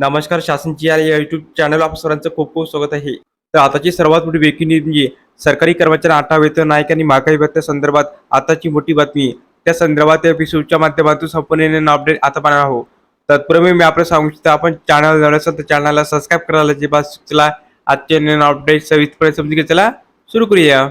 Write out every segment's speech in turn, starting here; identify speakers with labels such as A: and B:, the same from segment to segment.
A: नमस्कार शासनची या YouTube channel आप सरांचं खूप खूप स्वागत आहे. तर आताची सर्वात मोठी ब्रेकिंग न्यूज म्हणजे सरकारी कर्मचारी आठा वेतन नायक आणि महागाई भत्त्या संदर्भात आताची मोठी बातमी. त्या संदर्भात या एपिसोडच्या माध्यमातून संपूर्ण अपडेट आता पाहणार आहोत. तत्पूर्वी मी आपलं सांगू इच्छितो आपण चॅनल जर असेल तर चॅनलला सबस्क्राईब करायला जे बात चला आजचे नवीन अपडेट सविस्तरपणे समजून घे चला सुरू करूया.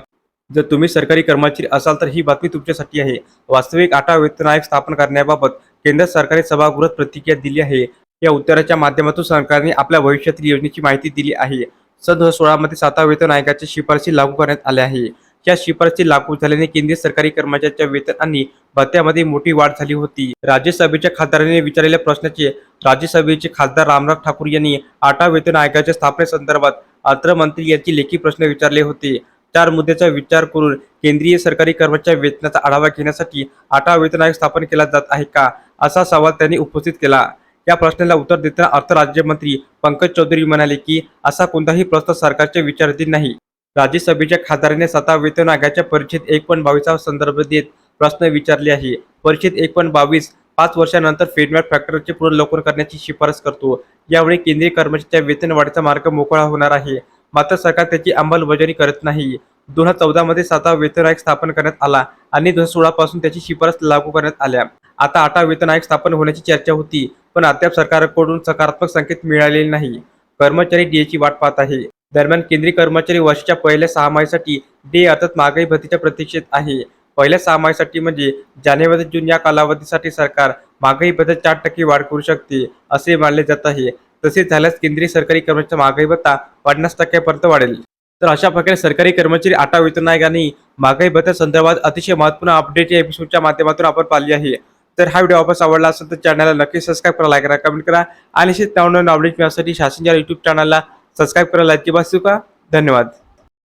A: जर तुम्ही सरकारी कर्मचारी असाल तर ही बातमी तुमच्यासाठी आहे. वास्तविक आठा वेतन आयोग स्थापन करण्याबाबत केंद्र सरकारने सभागृहात प्रतिक्रिया दिली आहे. या उत्तराच्या माध्यमातून सरकारने आपल्या भविष्यातील योजनेची माहिती दिली आहे. सन दोन हजार सोळामध्ये सातवा वेतन आयोगाच्या शिफारसी लागू करण्यात आल्या आहे. या शिफारसी लागू झाल्याने केंद्रीय सरकारी कर्मचाऱ्यांच्या वेतन आणि भत्त्यामध्ये मोठी वाढ झाली होती. राज्यसभेच्या खासदारांनी विचारलेल्या प्रश्नाचे राज्यसभेचे खासदार रामराव ठाकूर यांनी आठवा वेतन आयोगाच्या स्थापनेसंदर्भात अर्थमंत्री यांची लेखी प्रश्न विचारले होते. चार मुद्द्याचा विचार करून केंद्रीय सरकारी कर्मचारी वेतनाचा आढावा घेण्यासाठी आठवा वेतन आयोग स्थापन केला जात आहे का? असा सवाल त्यांनी उपस्थित केला. या प्रश्नाला उत्तर देताना अर्थ राज्यमंत्री पंकज चौधरी म्हणाले की असा कोणताही प्रस्ताव सरकारच्या विचाराधीन नाही. राज्यसभेच्या खासदाराने सत्ता वेतन आगाच्या परिच्छेद एक पण बावीसचा संदर्भ देत प्रश्न विचारले आहे. परिषद एक पण बावीस पाच वर्षानंतर फेडमॅट फॅक्टरचे पुनर्लोकन करण्याची शिफारस करतो. यावेळी केंद्रीय कर्मचाऱ्यांच्या वेतन वाढीचा मार्ग मोकळा होणार आहे. मात्र सरकार त्याची अंमलबजावणी करत नाही. दोन हजार चौदा मध्ये सातवा वेतन आयोग स्थापन करण्यात आला आणि दोन हजार सोळा पासून त्याची शिफारस लागू करण्यात आल्या. आता आटा वेतन आयोग स्थापन होण्याची चर्चा होती पण अद्याप सरकारकडून सकारात्मक संकेत मिळालेले नाही. कर्मचारी डीएची वाट पाहत आहे. दरम्यान केंद्रीय कर्मचारी वर्षाच्या पहिल्या सहामाहीसाठी डे अर्थात महागाई भत्तीच्या प्रतीक्षेत आहे. पहिल्या सहामाहीसाठी म्हणजे जानेवारी जून या कालावधीसाठी सरकार महागाई भत्ता चार टक्के वाढ करू शकते असे मानले जात आहे. तसेच झाल्यास केंद्रीय सरकारी कर्मचारी महागाई भत्ता पन्नास टक्क्यापर्यंत वाढेल. तर अशा प्रकारे सरकारी कर्मचारी आटा वेतन आयोगाने महागाई भत्त्या संदर्भात अतिशय महत्त्वपूर्ण अपडेट या एपिसोडच्या माध्यमातून आपण पाहिली आहे. तर हा व्हिडिओ वापस आवडला असेल तर चॅनलला नक्की सबस्क्राईब करा लाईक करा कमेंट करा. आणि असेच नवनवीन अपडेट मिळण्यासाठी शासनच्या युट्यूब चॅनलला सबस्क्राईब करायला अजिबात चुका धन्यवाद.